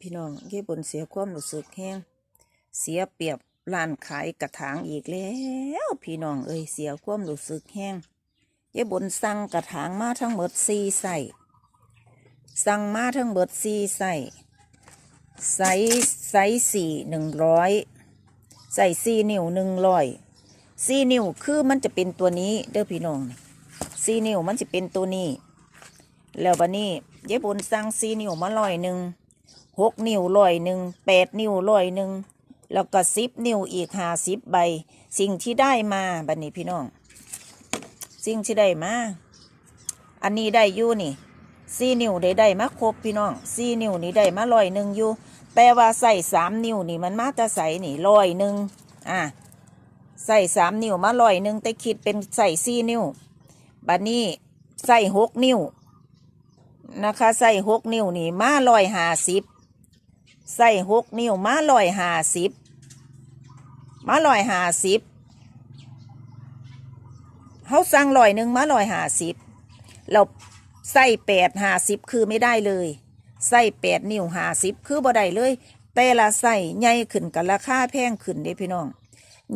พี่น้องเย่บนเสียความรู้สึกแห้งเสียเปรียบร้านขายกระถางอีกแล้ว พี่น้องเอ้ยเสียความรู้สึกแห้งเย่บนสั่งกระถางมาทั้งหมดสี่ใส่สั่งมาทั้งหมดสี่ใส่ไซส์ไซส์สี่หนึ่งร้อยใส่สี่นิ้วหนึ่งร้อยสี่นิ้วคือมันจะเป็นตัวนี้เด้อพี่น้องสี่นิ้วมันจะเป็นตัวนี้ แล้ววันนี้ยายบุญสั่งสี่นิ้วมาลอยหนึ่ง หกนิ้วลอยหนึ่งแปดนิ้วลอยหนึ่งแล้วก็สิบนิ้วอีกห้าสิบใบ สิ่งที่ได้มาบัดนี้พี่น้อง สิ่งที่ได้มา อันนี้ได้อยู่นี่สี่นิ้วได้ได้มาครบพี่น้องสี่นิ้วนี่ได้มาลอยหนึ่งอยู่ แต่ว่าใส่สามนิ้วนี่มันมาจะใส่นี่ลอยหนึ่งอะใส่สามนิ้วมาลอยหนึ่งแต่คิดเป็นใส่สี่นิ้วบัดนี้ใส่หกนิ้วนะคะใส่หกนิ้วนี่มาลอยหาสิบ ใส่หกนิ้วมาลอยหาสิบมาลอยหาสิบเขาสั่งลอยหนึ่งมาลอยหาสิบเราใส่แปดหาสิบคือไม่ได้เลย ใส่แปดนิ้วหาสิบคือบ่ได้เลย แต่ละใส่ใหญ่ขึ้นกับราคาแพงขึ้นเด้พี่น้อง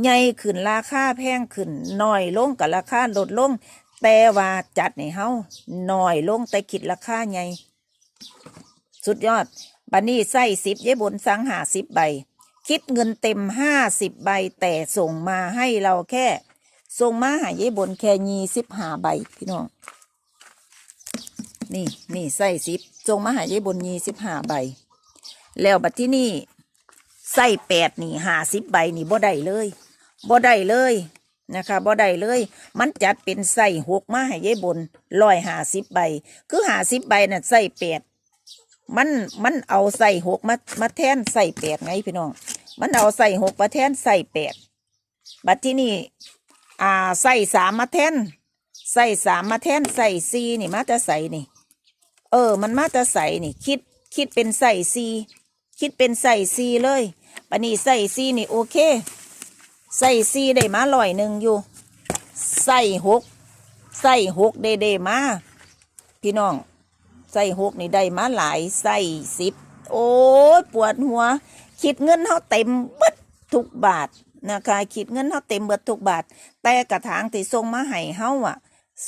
ใหญ่ขึ้นราคาแพงขึ้นน้อยลงกับราคาลดลง แต่ว่าจัดในเฮาหน่อยลงแต่คิดราคาใหญ่สุดยอด บันนี้ใส่สิบเย้บนสังหาสิบใบ คิดเงินเต็มห้าสิบใบ แต่ส่งมาให้เราแค่ ส่งมาหาเย้บนแค่ยี่สิบห้าใบพี่น้อง นี่นี่ใส่สิบส่งมาหาเย้บนยี่สิบห้าใบ แล้วบัดที่นี่ใส่แปดนี่หาสิบใบนี่บ่ได้เลยบ่ได้เลยนะคะบ่ได้เลย มันจัดเป็นใส่หกมาให้ยายบนร้อยหาสิบใบ คือหาสิบใบน่ะใส่แปด มันมันเอาใส่หกมามาแทนใส่แปดไงพี่น้อง มันเอาใส่หกมาแทนใส่แปดบัดที่นี่อ่าใส่สามมาแทนใส่สามมาแทนใส่สี่นี่มาจะใส่นี่ เออ มันมาจะใส่นี่ คิดคิดเป็นใส่สี่คิดเป็นใส่สี่เลยปันนี้ใส่สี่นี่โอเคใส่ซีได้มาลอยหนึ่งอยู่ใส่หกใส่หกได้ได้มา พี่น้อง ใส่หกนี่ได้มาหลายใส่สิบโอ้ยปวดหัว คิดเงินเขาเต็มเบิดทุกบาทนะคะคิดเงินเขาเต็มเบิดทุกบาท แต่กระถางที่ส่งมาให้เฮาอะ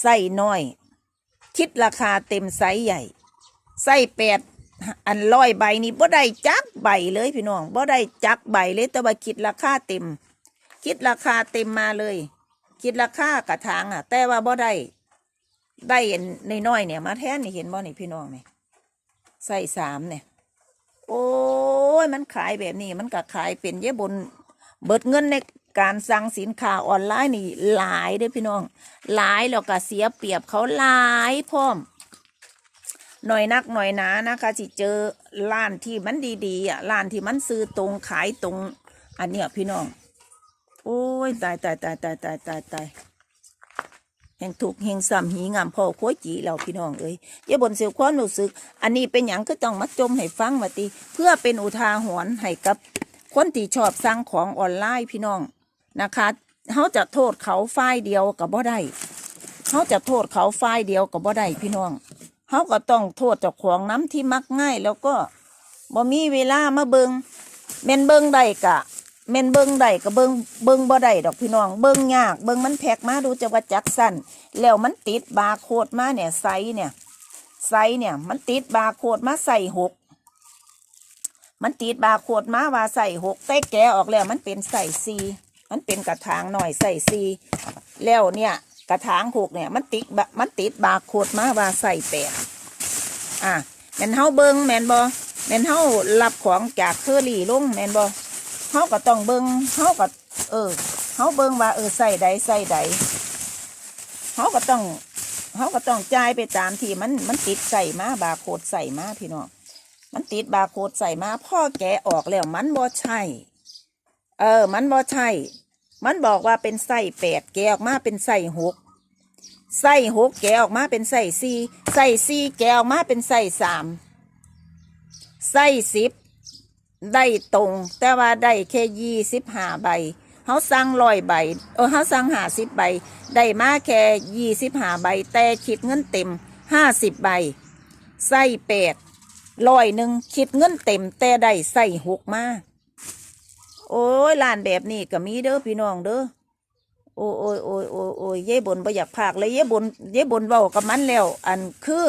ใส่น้อย คิดราคาเต็มไซส์ใหญ่ใส่แปดอันร้อยใบนี่บ่ได้จักใบเลยพี่น้องบ่ได้จักใบเลยแต่ว่าคิดราคาเต็ม คิดราคาเต็มมาเลย คิดราคากระถางอะ แต่ว่าบ่ได้ ได้เห็นในน้อยเนี่ยมาแทนนี่เห็นบ่นี่พี่น้องนี่ใส่สามเนี่ย โอ้ยมันขายแบบนี้ มันก็ขายเป็นเยอะบน เบิดเงินในการสั่งสินค้าออนไลน์นี่หลายเด้พี่น้อง หลายแล้วก็เสียเปรียบเขาหลายพร้อมหน่อยนักหน่อยหนานะคะที่เจอร้านที่มันดีๆอะร้านที่มันซื้อตรงขายตรง อันเนี้ยพี่น้อง โอ้ยตายตายตายตายตายตายตาย แห่งถูกแห่งซ้ำหีงามพ่อโคยจีเราพี่น้องเอ้ยอย่าบนเสียความรู้สึก อันนี้เป็นอย่างก็ต้องมาจมให้ฟังมาติเพื่อเป็นอุทาหรณ์ให้กับคนที่ชอบสั่งของออนไลน์พี่น้องนะคะเขาจะโทษเขาฝ่ายเดียวกับบ่ได้เขาจะโทษเขาฝ่ายเดียวกับบ่ได้พี่น้องเขาก็ต้องโทษเจ้าของน้ำที่มักง่าย แล้วก็บ่มีเวลามาเบิงแม่นเบิงได้กะ แม่นเบิ่งได้ก็เบิ่งเบิ่งบ่ได้ดอกพี่น้อง เบิ่งยาก เบิ่งมันแพกมาดูจะว่าจักสั้นแล้วมันติดบาร์โคดมาเนี่ยไซส์เนี่ยไซส์เนี่ย มันติดบาร์โคดมาใส่หกมันติดบาร์โคดมาว่าใส่หกแต่แกออกแล้วมันเป็นใส่ซีมันเป็นกระถางหน่อยใส่ซีแล้วเนี่ย กระถางหกเนี่ย มันติดมันติดบาร์โคดมาว่าใส่แปดอะแม่นเฮาเบิ่งแม่นบ่แม่นเฮารับของจากเคอรี่ลงแม่นบ่ เขาก็ต้องเบิงเขาก็เออเขาเบิงว่าเออใส่ใดใส่ใดเขาก็ต้องเขาก็ต้องจ่ายไปตามที่มันมันติดใส่มาบาโคดใส่มาพี่น้องมันติดบาโคดใส่มาพ่อแกะออกแล้วมันบ่ใช่เออ มันบ่ใช่ มันบอกว่าเป็นไส้แปดแกออกมาเป็นไส้หกไส้หกแกออกมาเป็นไส้สี่ไส้สี่แกออกมาเป็นไส้สามไส้สิบ ได้ตรง แต่ว่าได้แค่ยี่สิบห้าใบเขาสั่งร้อยใบเออเขาสั่งห้าสิบใบ ได้มาแค่ยี่สิบห้าใบ แต่คิดเงินเต็มห้าสิบใบใส่แปดร้อยหนึ่งคิดเงินเต็ม แต่ได้ใส่หกมาโอ้ยร้านแบบนี้ก็มีเด้อพี่น้องเด้อโอ้ยโอ้ยโอ้ยโอ้ยโอ้ยเย่บนบ่อยากพากเลยเย่บนเย่บนเว้ากับมันแล้ว อันคือ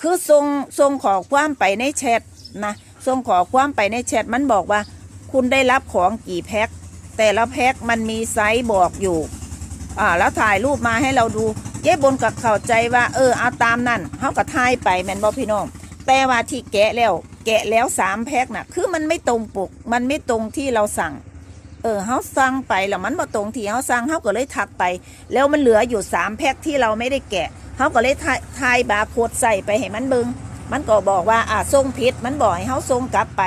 คือส่งส่งขอความไปในแชทนะ ส่งขอความไปในแชทมันบอกว่า คุณได้รับของกี่แพ็คแต่ละแพ็คมันมีไซส์บอกอยู่อ่าแล้วถ่ายรูปมาให้เราดูเย้บนกับเข้าใจว่าเออเอาตามนั่นเขาก็ถ่ายไปแมนบอพี่น้องแต่ว่าที่แกะแล้ว แกะแล้วสามแพ็คน่ะ คือมันไม่ตรงปก มันไม่ตรงที่เราสั่ง เออเขาสั่งไปแล้วมันมาตรงที่เขาสั่งเขาก็เลยทักไป แล้วมันเหลืออยู่สามแพ็คที่เราไม่ได้แกะเขาก็เลยถ่ายถ่ายบาร์โค้ดใส่ไปให้มันเบิง มันก็บอกว่าอ่าส่งผิดมันบอกให้เขาส่งกลับไป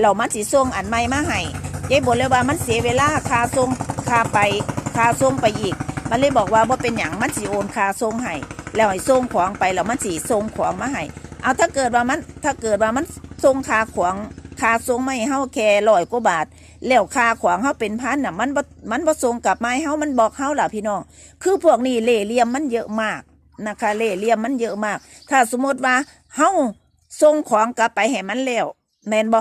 เรามันสิส่งอันใหม่มาให้เจ๊บอกเลยว่ามันเสียเวลาค่าส่งค่าไปค่าส่งไปอีก มันเลยบอกว่าว่าเป็นอย่างมันสิโอนค่าส่งให้แล้วให้ส่งของไปแล้วมันสิส่งของมาให้เอาถ้าเกิดว่ามันถ้าเกิดว่ามันส่งค่าของค่าส่งไม่เฮาแค่ร้อยกว่าบาท แล้วค่าขวางเฮาเป็นพันน่ะมันบ่มันบ่ส่งกลับมาให้เฮามันบอกเฮาล่ะพี่น้องคือพวกนี้เล่เหลี่ยมมันเยอะมาก นะคะ เล่เหลี่ยมมันเยอะมาก ถ้าสมมติว่าเฮาส่งของกลับไปให้มันแล้วแมนบ่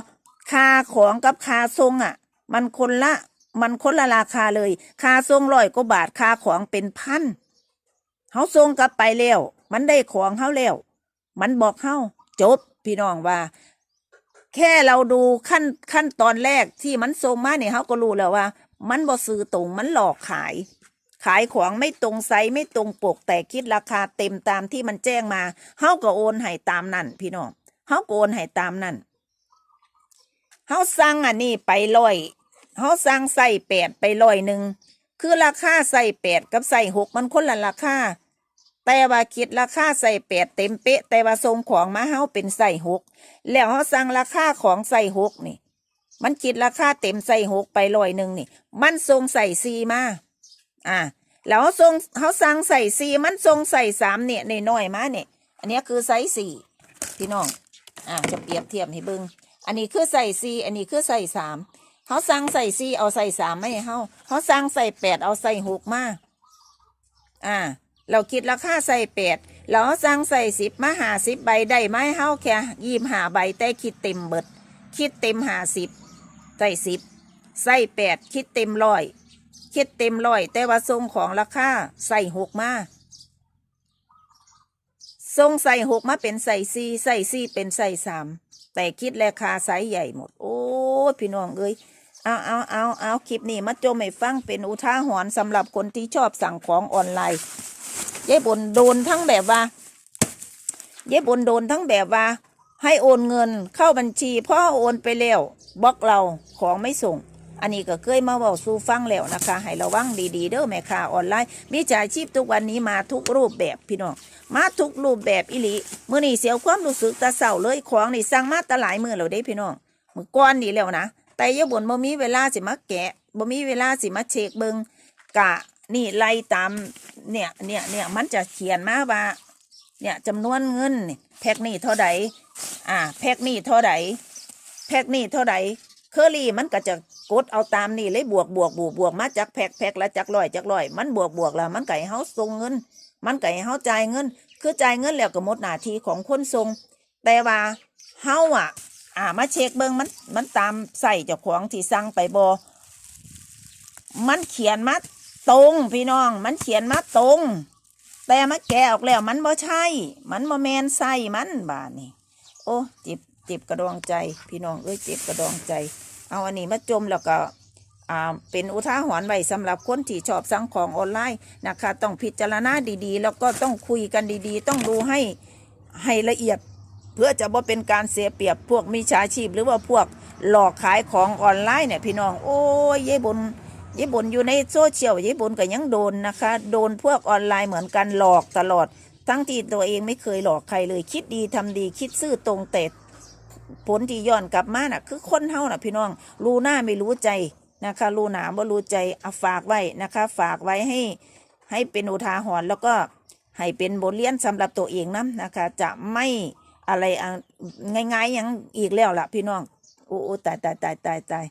ค่าของกับค่าส่งอะ มันคนละ มันคนละราคาเลย ค่าส่งร้อยกว่าบาทค่าของเป็นพันเฮาส่งกลับไปแล้ว มันได้ของเฮาแล้ว มันบอกเฮาจบพี่น้องว่า แค่เราดูขั้นขั้นตอนแรกที่มันส่งมาเนี่ยเขาก็รู้แล้วว่า มันบ่ซื้อตรงมันหลอกขาย ขายของไม่ตรงไซส์ไม่ตรงปกแต่คิดราคาเต็มตามที่มันแจ้งมาเขาก็โอนให้ตามนั่นพี่น้องเขาก็โอนให้ตามนั่นเขาสั่งอันนี้ไปร้อยเขาสั่งใส่แปดไปร้อยหนึ่งคือราคาใส่แปดกับใส่หกมันคนละราคาแต่ว่าคิดราคาใส่แปดเต็มเป๊ะ แต่ว่าส่งของมาเฮาเป็นใส่หกแล้วเขาสั่งราคาของใส่หกนี่ มันคิดราคาเต็มใส่หกไปร้อยหนึ่งนี่ มันทรงใส่ซีมา อ่าแล้วเขาทรงเขาสั่งใส่ซีมันทรงใส่สามเนี่ยในน้อยมาเนี่ย อันนี้คือไซส์สี่พี่น้องอ่าจะเปรียบเทียบให้เบิงอันนี้คือใส่ซีอันนี้คือใส่สามเขาสั่งใส่ซีเอาใส่สามไม่ให้เขาเขาสั่งใส่แปดเอาใส่หกมาอ่า เราคิดราคาใส่แปดเราสั่งใส่สิบมาหาสิบใบได้ไหมเฮาแค่ยี่มหาใบแต่คิดเต็มเบิด คิดเต็มหาสิบใส่สิบใส่แปดคิดเต็มร้อย คิดเต็มร้อยแต่ว่าทรงของราคาใส่หกมาทรงใส่หกมาเป็นใส่สี่ใส่สี่เป็นใส่สามแต่คิดราคาไซส์ใหญ่หมด โอ้พี่น้องเอ้ยเอาเอาเอาเอาคลิปนี้มาจมให้ฟังเป็นอุทาหรณ์สำหรับคนที่ชอบสั่งของออนไลน์เย้บนโดนทั้งแบบว่าเย้บนโดนทั้งแบบว่า ให้โอนเงินเข้าบัญชีพ่อโอนไปแล้วบล็อกเราของไม่ส่ง อันนี้ก็เคยมาบอกสู่ฟังแล้วนะคะให้ระวังดีๆเด้อแม่ค้าออนไลน์มีจ่ายชีพทุกวันนี้มาทุกรูปแบบพี่น้องมาทุกรูปแบบอิลีเมื่อนี่เสียวความรู้สึกตาเศร้าเลยของนี่สั่งมาแตหลายมือแล้วเด้พี่น้องมือก้อนนี่แล้วนะแต่ยบ่นบ่มีเวลาสิมาแกะบ่มีเวลาสิมาเช็คเบิงกะนี่ไล่ตามเนี่ยเนี่ยเนี่ยมันจะเขียนมาว่าเนี่ยจำนวนเงินนี่แพ็กนี่เท่าใดอ่าแพ็กนี่เท่าใดแพ็กนี่เท่าใดเคอรี่มันก็จะ กดเอาตามนี่เลยบวกบวกบวกบวกมาจากแพกแพ็กละจากร้อยจากร้อย มันบวกบวกแล้วมันไก่เฮาส่งเงิน มันไก่เฮาจ่ายเงิน คือจ่ายเงินแล้วก็หมดหน้าที่ของคนส่งแต่ว่าเฮาอะ อ่ามาเช็คเบิ้งมันมันตามใส่เจ้าของที่สั่งไปบอมันเขียนมาตรงพี่น้อง มันเขียนมาตรง แต่มาแกะออกแล้วมันบ่ใช่ มันบ่แมนใส่มันบานี่โอ้จ็บจ็บกระดองใจ พี่น้องเอ้ยจ็บกระดองใจ เอาอันนี้มาจมแล้วก็เป็นอุทาหรณ์ไว้สำหรับคนที่ชอบสั่งของออนไลน์นะคะ ต้องพิจารณาดีๆ แล้วก็ต้องคุยกันดีๆ ต้องดูให้ให้ละเอียด เพื่อจะบ่เป็นการเสียเปรียบพวกมิจฉาชีพ หรือว่าพวกหลอกขายของออนไลน์เนี่ยพี่น้องโอ้ยเย่บนเย่บนอยู่ในโซเชียลเย่บนก็ยังโดนนะคะ โดนพวกออนไลน์เหมือนกันหลอกตลอด ทั้งที่ตัวเองไม่เคยหลอกใครเลยคิดดีทำดีคิดซื่อตรงแต่ ผลที่ย้อนกลับมาน่ะ คือคนเฮาน่ะ พี่น้อง รู้หน้าไม่รู้ใจนะคะ รู้หนาบ่รู้ใจเอาฝากไว้นะคะ ฝากไว้ให้ ให้เป็นอุทาหรณ์แล้วก็ให้เป็นบทเรียนสำหรับตัวเองนะนะคะ จะไม่อะไรง่ายๆอย่างอีกแล้วล่ะ พี่น้องโอ้โอ้ตายตายตายตายตาย